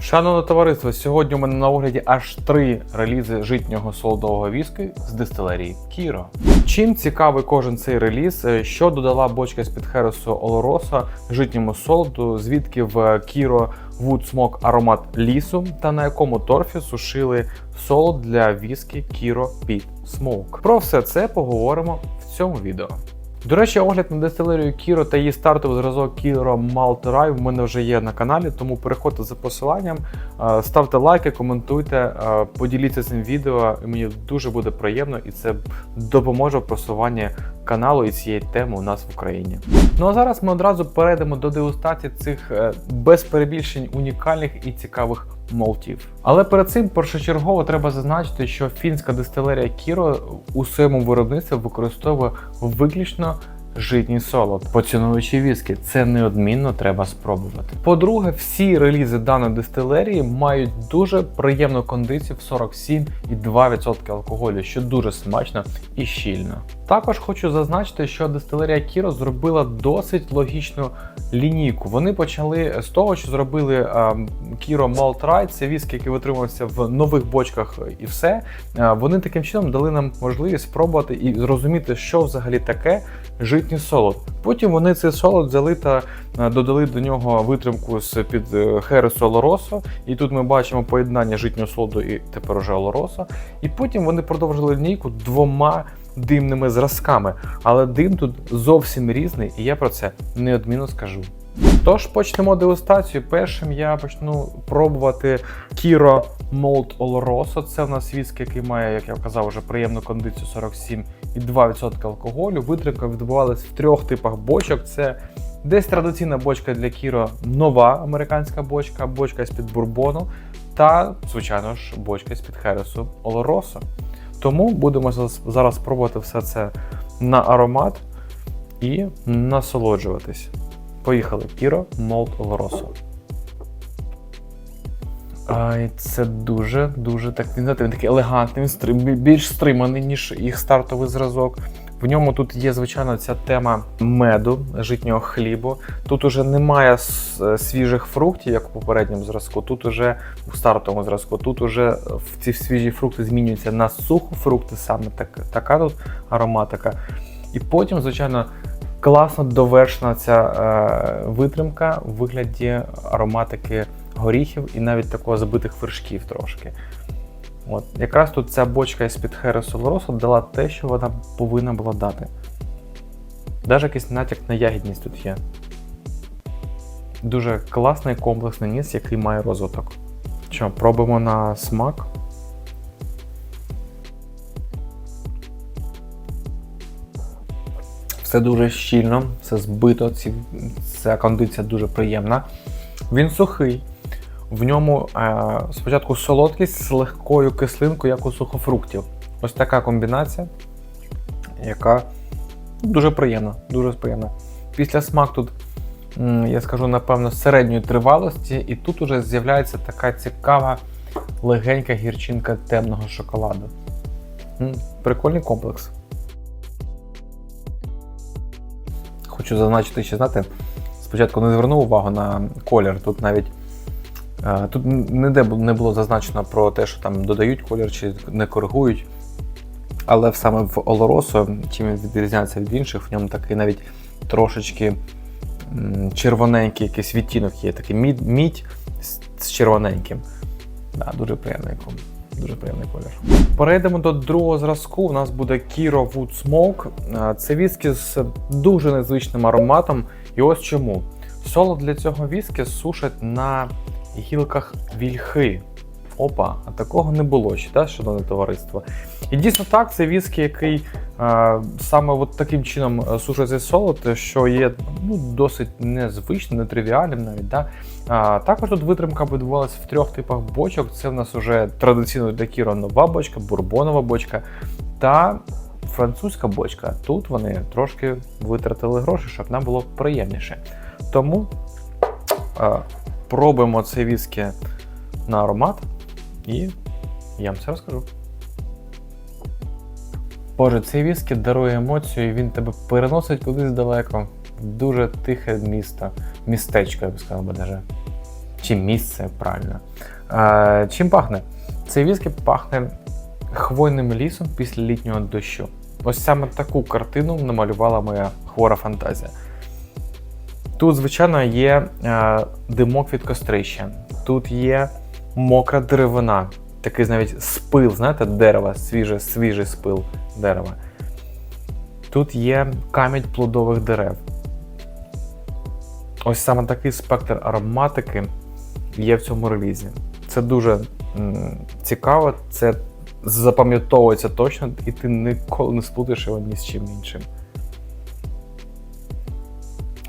Шановне товариство, сьогодні у мене на огляді аж три релізи житнього солодового віскі з дистилерії Кіро. Чим цікавий кожен цей реліз, е, що додала бочка з-під Хересу Олороса житньому солоду, звідки в Кіро Smoke аромат лісу, та на якому торфі сушили солод для віскі Кіро Pit Smoke. Про все це поговоримо в цьому відео. До речі, огляд на дистилерію Кіро та її стартовий зразок Кіро Rye в мене вже є на каналі, тому переходьте за посиланням, е, ставте лайки, коментуйте, е, поділіться цим відео. і Мені дуже буде приємно і це допоможе в просуванні каналу і цієї теми у нас в Україні. Ну а зараз ми одразу перейдемо до дегустації цих е, без перебільшень унікальних і цікавих молтів. Але перед цим першочергово треба зазначити, що фінська дистилерія Кіро у своєму виробництві використовує виключно житній солод, поціновуючи віскі. Це неодмінно треба спробувати. По-друге, всі релізи даної дистилерії мають дуже приємну кондицію в 47,2% алкоголю, що дуже смачно і щільно. Також хочу зазначити, що дистилерія Кіро зробила досить логічну лінійку. Вони почали з того, що зробили Кіро Malt Rye, це віскі, який витримувався в нових бочках і все. Е, Вони таким чином дали нам можливість спробувати і зрозуміти, що взагалі таке житній солод. Потім вони цей солод взяли та е, додали до нього витримку з під Хересу Олоросо. І тут ми бачимо поєднання житнього солоду і тепер уже Олоросо. І потім вони продовжили лінійку двома димними зразками. Але дим тут зовсім різний, і я про це неодмінно скажу. Тож почнемо дегустацію. Першим я почну пробувати Kiro Malt Oloroso. Це в нас віск, який має, як я казав, вже приємну кондицію 47,2% алкоголю. Витримка відбувалась в трьох типах бочок. Це десь традиційна бочка для Kiro, нова американська бочка, бочка з-під бурбону та, звичайно ж, бочка з-під Хересу Oloroso. Тому будемо зараз спробувати все це на аромат і насолоджуватись. Поїхали. Кіро Молт Лоросо. Це дуже-дуже так. Він знаєте, такий елегантний, він більш стриманий, ніж їх стартовий зразок. В ньому тут є, звичайно, ця тема меду, житнього хлібу. Тут уже немає свіжих фруктів, як у попередньому зразку. Тут уже у стартовому зразку. Тут уже ці свіжі фрукти змінюються на сухофрукти, саме так, така тут ароматика. І потім, звичайно, класно довершена ця е, витримка в вигляді ароматики горіхів і навіть такого забитих вершків трошки. От. Якраз тут ця бочка із-під Хересу Лоросу дала те, що вона повинна була дати. Навіть якийсь натяк на ягідність тут є. Дуже класний комплексний ніс, який має розвиток. Що, пробуємо на смак. Все дуже щільно, все збито, ця кондиція дуже приємна. Він сухий. В ньому е, спочатку солодкість з легкою кислинкою, як у сухофруктів. Ось така комбінація, яка дуже приємна. Дуже приємна. Після смак тут, я скажу, напевно, середньої тривалості, і тут уже з'являється така цікава легенька гірчинка темного шоколаду. Прикольний комплекс. Хочу зазначити, що знаєте, спочатку не звернув увагу на колір. Тут навіть тут ніде не було зазначено про те, що там додають колір чи не коригують. Але саме в Олоросо, чим він відрізняється від інших, в ньому такий навіть трошечки червоненький якийсь відтінок є, такий мідь, мідь з червоненьким. Да, Дуже приємний. Дуже приємний колір. Перейдемо до другого зразку. У нас буде Kiro Wood Smoke. Це віскі з дуже незвичним ароматом. І ось чому. Соло для цього віскі сушать на гілках вільхи. Опа, а такого не було ще, так, шановне товариство. І дійсно так, це віскі, який е, саме от таким чином сушить цей солод, що є ну, досить незвичним, нетривіальним навіть. Да? А, Також тут витримка відбувалася в трьох типах бочок. Це в нас вже традиційно для нова бочка, бурбонова бочка та французька бочка. Тут вони трошки витратили гроші, щоб нам було приємніше. Тому а, пробуємо цей віскі на аромат. І я вам все розкажу. Боже, цей віскі дарує емоцію, і він тебе переносить кудись далеко. Дуже тихе місто, містечко, я би сказав би даже. чи місце правильно. Е, чим пахне? Цей віскі пахне хвойним лісом після літнього дощу. Ось саме таку картину намалювала моя хвора фантазія. Тут, звичайно, є е, димок від кострища, тут є мокра деревина, такий навіть спил, знаєте, дерева, свіжий, свіжий спил дерева. Тут є камінь плодових дерев. Ось саме такий спектр ароматики є в цьому релізі. Це дуже цікаво, це запам'ятовується точно, і ти ніколи не сплутаєш його ні з чим іншим.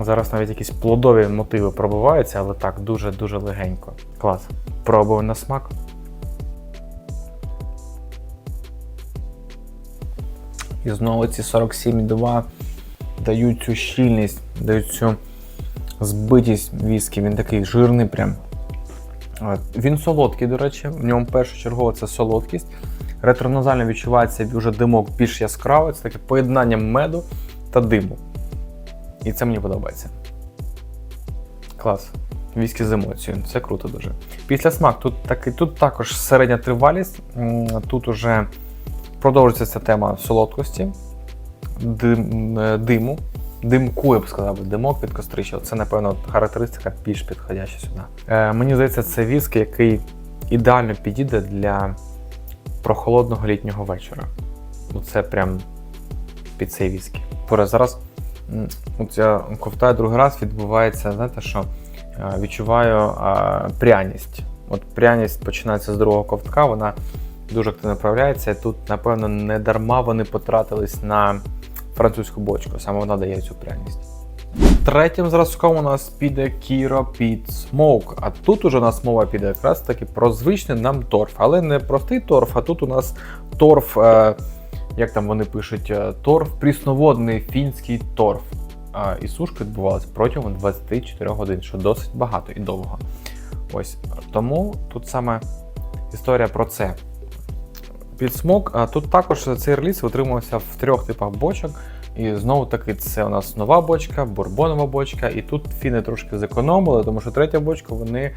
Зараз навіть якісь плодові мотиви пробиваються, але так, дуже-дуже легенько. Клас. Пробую на смак. І знову ці 47,2 дають цю щільність, дають цю збитість віскі. Він такий жирний прям. Він солодкий, до речі, в ньому першочергово це солодкість. Ретроназально відчувається вже димок більш яскравий, це таке поєднання меду та диму. І це мені подобається. Клас. Віскі з емоцією. Це круто дуже. Після смак тут такий, тут також середня тривалість. Тут уже продовжується ця тема солодкості, дим, е, диму. Димку, я б сказав, димок від кострища. Це, напевно, характеристика більш підходяща сюди. Е, мені здається, це віск, який ідеально підійде для прохолодного літнього вечора. Це прям під цей віскі. Зараз м, от ковтаю другий раз, відбувається, знаєте що? Е, Відчуваю а, пряність. От пряність починається з другого ковтка, вона дуже активно проявляється. Тут, напевно, не дарма вони потратились на французьку бочку. Саме вона дає цю пряність. Третім зразком у нас піде Kiro Pit Smoke. А тут уже у нас мова піде якраз таки про звичний нам торф. Але не простий торф, а тут у нас торф, е, як там вони пишуть, е, торф прісноводний фінський торф. І сушка відбувалася протягом 24 годин, що досить багато і довго. Ось тому тут саме історія про це. Підсмок. Тут також цей реліз утримувався в трьох типах бочок. І знову таки, це у нас нова бочка, бурбонова бочка. І тут фіни трошки зекономили, тому що третя бочка вони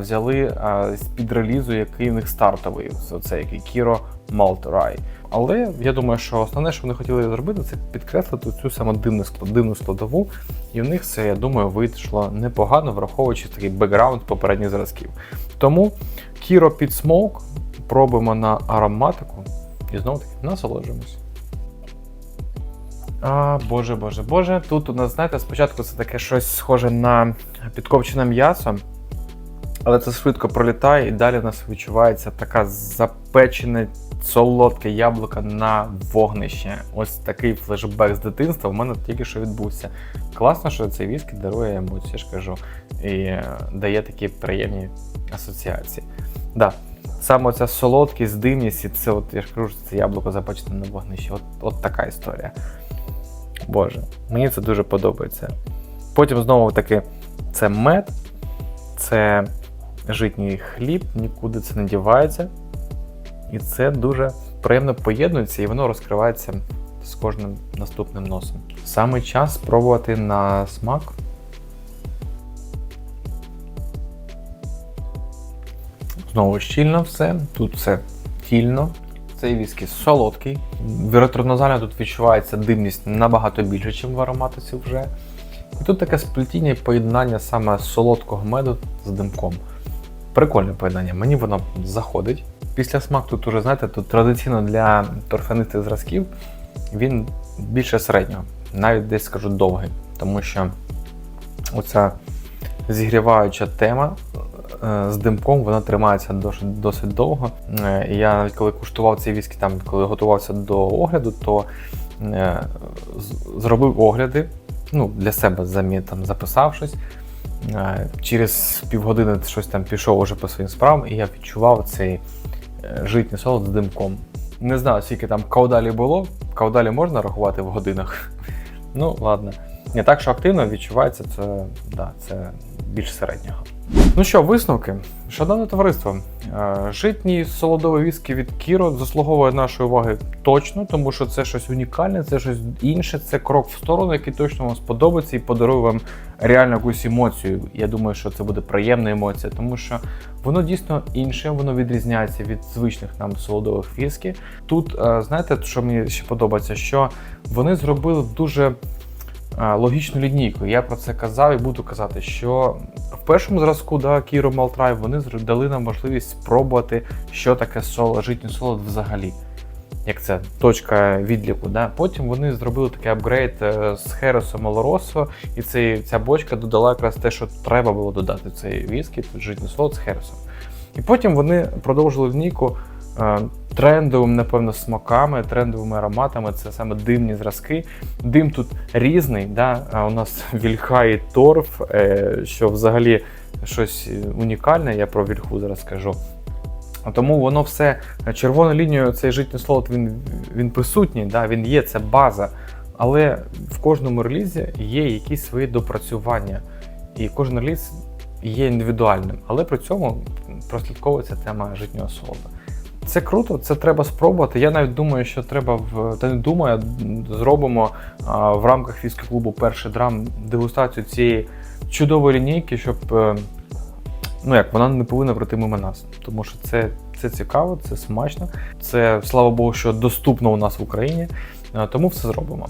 взяли з під релізу, який в них стартовий. Це який Kiro Malt Rye. Але я думаю, що основне, що вони хотіли зробити, це підкреслити цю саме дивну, дивну складову. І в них це, я думаю, вийшло непогано, враховуючи такий бекграунд попередніх зразків. Тому Kiro Pit Smoke пробуємо на ароматику і знову таки насолоджуємось. А, боже, боже, боже. Тут у нас, знаєте, спочатку це таке щось схоже на підкопчене м'ясо, але це швидко пролітає, і далі у нас відчувається така запечене солодке яблуко на вогнище. Ось такий флешбек з дитинства в мене тільки що відбувся. Класно, що цей віскі дарує емоції, я і е, дає такі приємні асоціації. Да. Саме ця солодкість, димність, і це, от, я ж кажу, це яблуко запечене на вогнищі. От, от така історія. Боже, мені це дуже подобається. Потім знову таки це мед, це житній хліб, нікуди це не дівається. І це дуже приємно поєднується і воно розкривається з кожним наступним носом. Саме час спробувати на смак. Знову щільно все, тут все тільно. Цей віскі солодкий. В ретроназалі тут відчувається димність набагато більше, ніж в ароматиці вже. І тут таке сплетіння і поєднання саме солодкого меду з димком. Прикольне поєднання, мені воно заходить. Після смак тут уже, знаєте, тут традиційно для торфянистих зразків він більше середнього, навіть десь скажу довгий, тому що оця зігріваюча тема з димком вона тримається досить, досить довго. Е, Я навіть коли куштував цей віскі, там, коли готувався до огляду, то е, зробив огляди ну, для себе замі, там, записав. Е, Через півгодини щось там пішов уже по своїм справам, і я відчував цей е, житній солод з димком. Не знаю, скільки там каудалі було. Каудалі можна рахувати в годинах. Ну, ладно. Не так, що активно відчувається, це, да, це більш середнього. Ну що, висновки? Шановне товариство, е, житній солодовий віскі від Кіро заслуговує нашої уваги точно, тому що це щось унікальне, це щось інше, це крок в сторону, який точно вам сподобається і подарує вам реально якусь емоцію. Я думаю, що це буде приємна емоція, тому що воно дійсно інше, воно відрізняється від звичних нам солодових віскі. Тут, е, знаєте, що мені ще подобається, що вони зробили дуже логічну лінійку. Я про це казав і буду казати, що в першому зразку да, Кіро Малтрай вони дали нам можливість спробувати, що таке соло, житній солод взагалі. Як це точка відліку. Да? Потім вони зробили такий апгрейд е, з Хересом Олоросо, і цей, ця бочка додала якраз те, що треба було додати в цей віскі, житній солод з Хересом. І потім вони продовжили лінійку е, трендовими, напевно, смаками, трендовими ароматами. Це саме димні зразки. Дим тут різний. Да? А у нас вільха і торф, е, що взагалі щось унікальне. Я про вільху зараз скажу. Тому воно все червоною лінією цей житній слот він, він присутній, да? він є, це база. Але в кожному релізі є якісь свої допрацювання. І кожен реліз є індивідуальним, але при цьому прослідковується тема житнього солоду. Це круто, це треба спробувати. Я навіть думаю, що треба в та не думаю, зробимо а, в рамках віскі клубу перший драм дегустацію цієї чудової лінійки, щоб е, ну як вона не повинна пройти мимо нас. Тому що це, це цікаво, це смачно. Це слава Богу, що доступно у нас в Україні. Е, Тому все зробимо.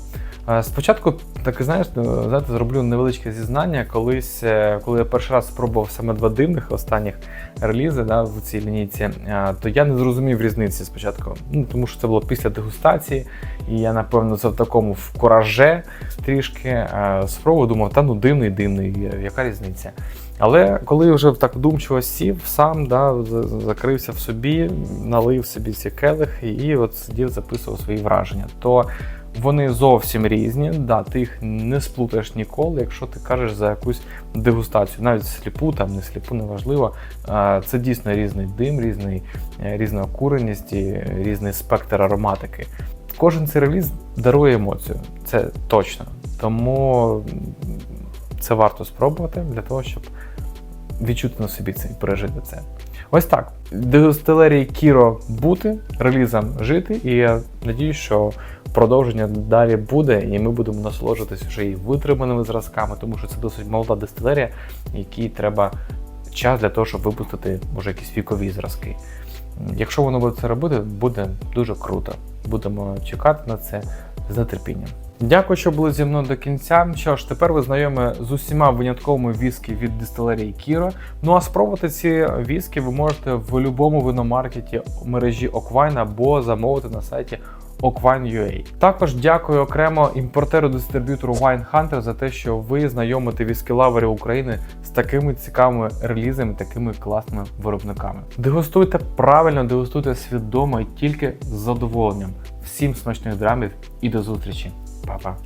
Спочатку, так знаєш, е, знаєте, зроблю невеличке зізнання. Колись, е, коли я перший раз спробував саме два дивних останніх релізи да, в цій лінійці, е, то я не зрозумів різниці спочатку. Ну, тому що це було після дегустації, і я, напевно, це в такому в кураже трішки е, спробував, думав, та ну дивний, дивний, яка різниця. Але коли вже так вдумчиво сів, сам да, закрився в собі, налив собі ці келихи і от сидів, записував свої враження, то вони зовсім різні. Да, ти їх не сплутаєш ніколи, якщо ти кажеш за якусь дегустацію, навіть сліпу, там не сліпу, неважливо. Це дійсно різний дим, різний, е, різна окуреність і різний спектр ароматики. Кожен цей реліз дарує емоцію, це точно. Тому це варто спробувати для того, щоб відчути на собі це і пережити це. Ось так. Дегустилерії Кіро бути, релізам жити, і я надіюсь, що продовження далі буде, і ми будемо насолоджуватися вже і витриманими зразками, тому що це досить молода дистилерія, якій треба час для того, щоб випустити може якісь вікові зразки. Якщо воно буде це робити, буде дуже круто. Будемо чекати на це з нетерпінням. Дякую, що були зі мною до кінця. Що ж, тепер ви знайомі з усіма винятковими віскі від дистилерії Кіро. Ну а спробувати ці віскі ви можете в будь-якому виномаркеті мережі Оквайн або замовити на сайті Okvine.ua. Також дякую окремо імпортеру-дистриб'ютору Wine Hunter за те, що ви знайомите віскі-лаверів України з такими цікавими релізами, такими класними виробниками. Дегустуйте правильно, дегустуйте свідомо і тільки з задоволенням. Всім смачних драмів і до зустрічі. Pa, pa.